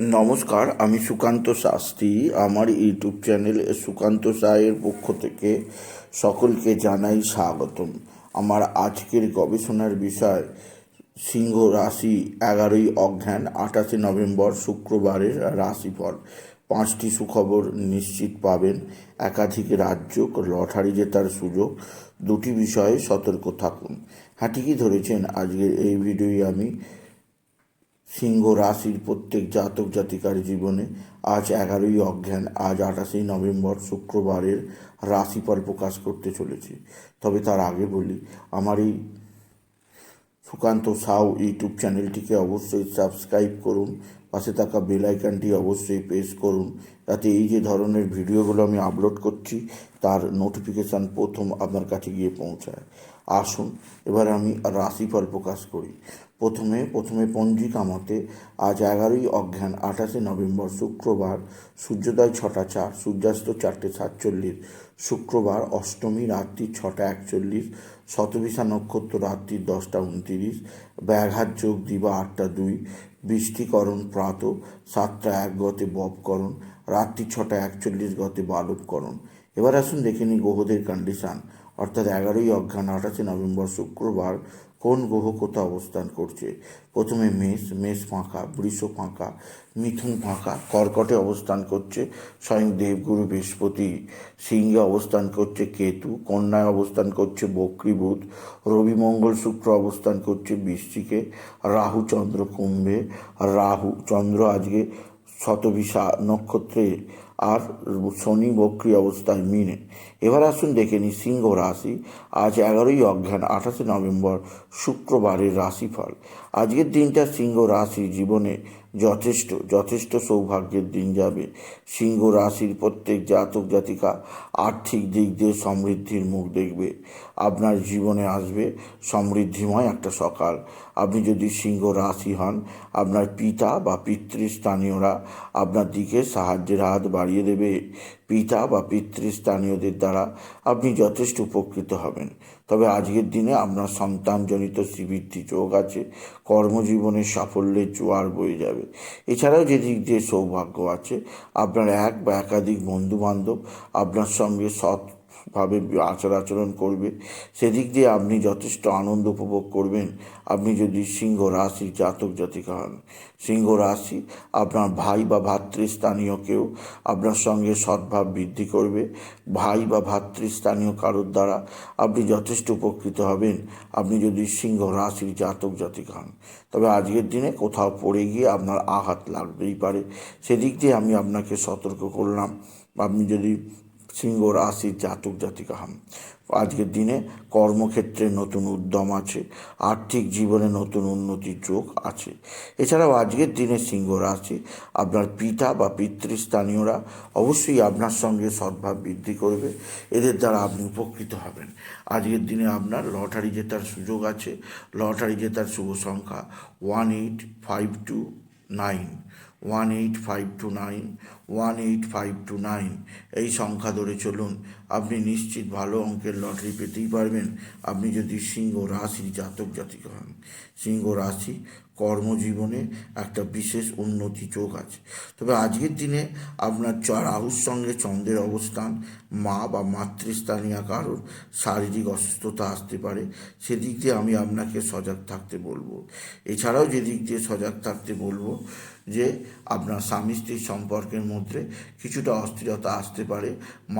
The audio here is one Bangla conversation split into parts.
নমস্কার, আমি সুকান্ত শাস্ত্রী। আমার ইউটিউব চ্যানেল সুকান্ত সায়ের পক্ষ থেকে সকলকে জানাই স্বাগতম। আমার আজকের গবেষণার বিষয়, সিংহ রাশি এগারোই অজ্ঞান আঠাশে নভেম্বর শুক্রবারের রাশিফল। পাঁচটি সুখবর নিশ্চিত পাবেন। একাধিক রাজ্য লটারি জেতার সুযোগ, দুটি বিষয়ে সতর্ক থাকুন। হ্যাঁ ঠিকই ধরেছেন? আজকের এই ভিডিওই আমি সিংহ রাশির প্রত্যেক জাতক জাতিকার জীবনে আজ এগারোই অজ্ঞান, আজ আঠাশে নভেম্বর, শুক্রবারের রাশিফল প্রকাশ করতে চলেছে। তবে তার আগে বলি, আমার এই সুকান্ত সাউ ইউটিউব চ্যানেলটিকে অবশ্যই সাবস্ক্রাইব করুন, পাশে থাকা বেল আইকনটি অবশ্যই প্রেস করুন, যাতে এই যে ধরনের ভিডিওগুলো আমি আপলোড করছি, তার নোটিফিকেশান প্রথম আপনার কাছে গিয়ে পৌঁছায়। আসুন, এবার আমি রাশিফল প্রকাশ করি। প্রথমে প্রথমে পঞ্জিকা মতে, আজ এগারোই অজ্ঞান, আঠাশে নভেম্বর, শুক্রবার, সূর্যোদয় ছটা চার, সূর্যাস্ত চারটে সাতচল্লিশ, শুক্রবার, অষ্টমী রাত্রি ছটা একচল্লিশ, শতবিশা নক্ষত্র রাত্রি দশটা উনতিরিশ, ব্যাঘাত যোগ দিবা আটটা দুই, বৃষ্টিকরণ প্রাত, সাতটা এক গতে বপকরণ, রাত্রি ছটা একচল্লিশ গতে বালবকরণ। এবার আসুন দেখে নিই গ্রহদের কন্ডিশান অর্থাৎ এগারোই অজ্ঞান, আঠাশে নভেম্বর, শুক্রবার কোন গ্রহ কোথা অবস্থান করছে? প্রথমে মেষ মেষ ফাঁকা, বৃষ ফাঁকা, মিথুন ফাঁকা, কর্কটে অবস্থান করছে, স্বয়ং দেবগুরু বৃহস্পতি, সিংহে অবস্থান করছে, কেতু, কন্যায় অবস্থান করছে, বক্রী বুধ, রবি, মঙ্গল, শুক্র অবস্থান করছে, বৃশ্চিকে, রাহু, চন্দ্র, কুম্ভে, রাহু, চন্দ্র আজকে শতবিশা নক্ষত্রে আর শনি বক্রী অবস্থায় মিনে। এবার আসুন দেখে নিই সিংহ রাশি। আজ এগারোই অজ্ঞান আঠাশে নভেম্বর, শুক্রবারের রাশিফল। আজকের দিনটা সিংহ রাশি জীবনে যথেষ্ট যথেষ্ট সৌভাগ্যের দিন যাবে। সিংহ রাশির প্রত্যেক জাতক জাতিকা আর্থিক দিক দিয়ে সমৃদ্ধির মুখ দেখবে। আপনার জীবনে আসবে সমৃদ্ধিময় একটা সকাল। আপনি যদি সিংহ রাশি হন, আপনার পিতা বা পিতৃস্থানীয়রা আপনার দিকে সাহায্যের হাত বাড়িয়ে দেবে। পিতা বা পিতৃস্থানীয়দের দ্বারা আপনি যথেষ্ট উপকৃত হবেন। তবে আজকের দিনে আপনার সন্তানজনিত শ্রীবৃদ্ধি যোগ আছে, কর্মজীবনের সাফল্যের জোয়ার বয়ে যাবে। এছাড়াও যে দিক দিয়ে সৌভাগ্য আছে, আপনার এক বা একাধিক বন্ধুবান্ধব আপনার সঙ্গে সৎ ভাবে আচার আচরণ করবে। সেদিক দিয়ে আপনি যথেষ্ট আনন্দ উপভোগ করবেন। আপনি যদি সিংহ রাশি জাতক জাতিকা হন, সিংহ রাশি আপনার ভাই বা ভাতৃস্থানীয় কেউ আপনার সঙ্গে সদ্ভাব বৃদ্ধি করবে। ভাই বা ভাতৃস্থানীয় কারোর দ্বারা আপনি যথেষ্ট উপকৃত হবেন। আপনি যদি সিংহ রাশির জাতক জাতিকা হন, তবে আজকের দিনে কোথাও পড়ে গিয়ে আপনার আঘাত লাগবেই পারে। সেদিক দিয়ে আমি আপনাকে সতর্ক করলাম। আপনি যদি সিংহ রাশির জাতক জাতিকা হন। আজকের দিনে কর্মক্ষেত্রে নতুন উদ্যম আছে, আর্থিক জীবনে নতুন উন্নতির যোগ আছে। এছাড়াও আজকের দিনে সিংহ রাশি, আপনার পিতা বা পিতৃস্থানীয়রা অবশ্যই আপনার সঙ্গে সদ্ভাব বৃদ্ধি করবে। এদের দ্বারা আপনি উপকৃত হবেন। আজকের দিনে আপনার লটারি জেতার সুযোগ আছে। লটারি জেতার শুভ সংখ্যা one eight five two nine. One eight five two nine one eight five two nine এই সংখ্যা ধরে চলুন, আপনি নিশ্চিত ভালো অঙ্কের লটারি পেতেই পারবেন। আপনি যদি সিংহ রাশি জাতক জাতিক হন, সিংহ রাশি কর্মজীবনে একটা বিশেষ উন্নতি চোখ আছে। তবে আজকের দিনে আপনার চ রাহুর সঙ্গে চন্দ্রের অবস্থান, মা বা মাতৃস্থানীয় কারোর শারীরিক অসুস্থতা আসতে পারে, সেদিক দিয়ে আমি আপনাকে সজাগ থাকতে বলব। এছাড়াও যেদিক দিয়ে সজাগ থাকতে বলব যে, আপনার স্বামী স্ত্রীর সম্পর্কের মধ্যে কিছুটা অস্থিরতা আসতে পারে,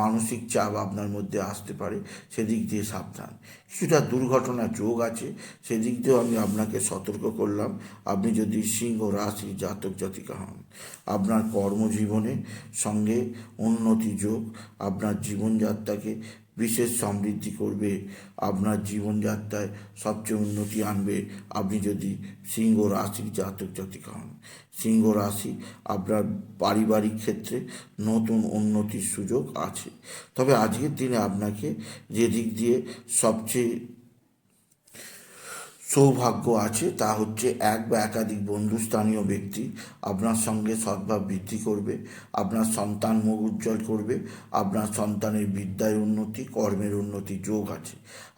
মানসিক চাপ আপনার মধ্যে আসতে পারে, সেদিক দিয়ে সাবধান। কিছুটা দুর্ঘটনা যোগ আছে, সেদিক দিয়েও আমি আপনাকে সতর্ক করলাম। আপনি যদি সিংহ, রাশি, জাতক, জাতিকা হন, আপনার কর্মজীবনে সঙ্গে উন্নতি যোগ, আপনার জীবনযাত্রাকে বিশেষ সমৃদ্ধি করবে, আপনার জীবনযাত্রায় সবচেয়ে উন্নতি আনবে, আপনি যদি সিংহ রাশির জাতক, জাতিকা হন। সিংহ, রাশি আপনার পারিবারিক ক্ষেত্রে নতুন উন্নতির সুযোগ আছে। তবে আজকের দিনে আপনাকে যে দিক দিয়ে সবচেয়ে সৌভাগ্য আছে, তা হচ্ছে এক বা একাধিক বন্ধুস্থানীয় ব্যক্তি আপনার সঙ্গে সদ্ভাব বৃদ্ধি করবে, আপনার সন্তান মুখ উজ্জ্বল করবে, আপনার সন্তানের বিদ্যায় উন্নতি, কর্মের উন্নতি যোগ আছে।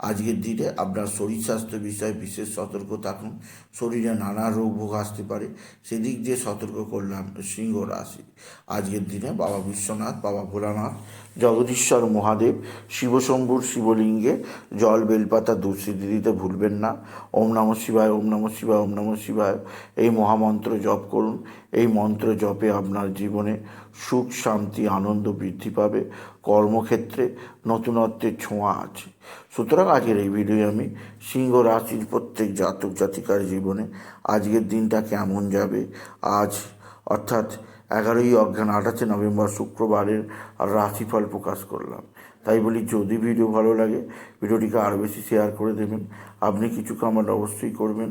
আজকের দিনে আপনার শরীর স্বাস্থ্য বিষয়ে বিশেষ সতর্ক থাকুন, শরীরে নানা রোগ ভোগ আসতে পারে, সেদিক দিয়ে সতর্ক করলাম সিংহ রাশি। আজকের দিনে বাবা বিশ্বনাথ, বাবা ভোলানাথ জগদীশ্বর মহাদেব, শিবশম্ভুর শিবলিঙ্গে, জল বেলপাতা দুঃসিদ্ধি দিতে ভুলবেন না। ওম নম শিবায়, ওম নম শিবায়, ওম নম শিবায়। এই মহামন্ত্র জপ করুন। এই মন্ত্র জপে আপনার জীবনে সুখ, শান্তি, আনন্দ বৃদ্ধি পাবে। কর্মক্ষেত্রে নতুনত্বের ছোঁয়া আছে। সুতরাং আজকের এই ভিডিও আমি সিংহ রাশির প্রত্যেক জাতক জাতিকার জীবনে আজকের দিনটা কেমন যাবে? আজ অর্থাৎ এগারোই অজ্ঞান, আঠাশে নভেম্বর শুক্রবারের রাশিফল প্রকাশ করলাম। তাই বলি, যদি ভিডিও ভালো লাগে, ভিডিওটিকে আরও বেশি শেয়ার করে দেবেন। আপনি কিছু কমেন্ট অবশ্যই করবেন।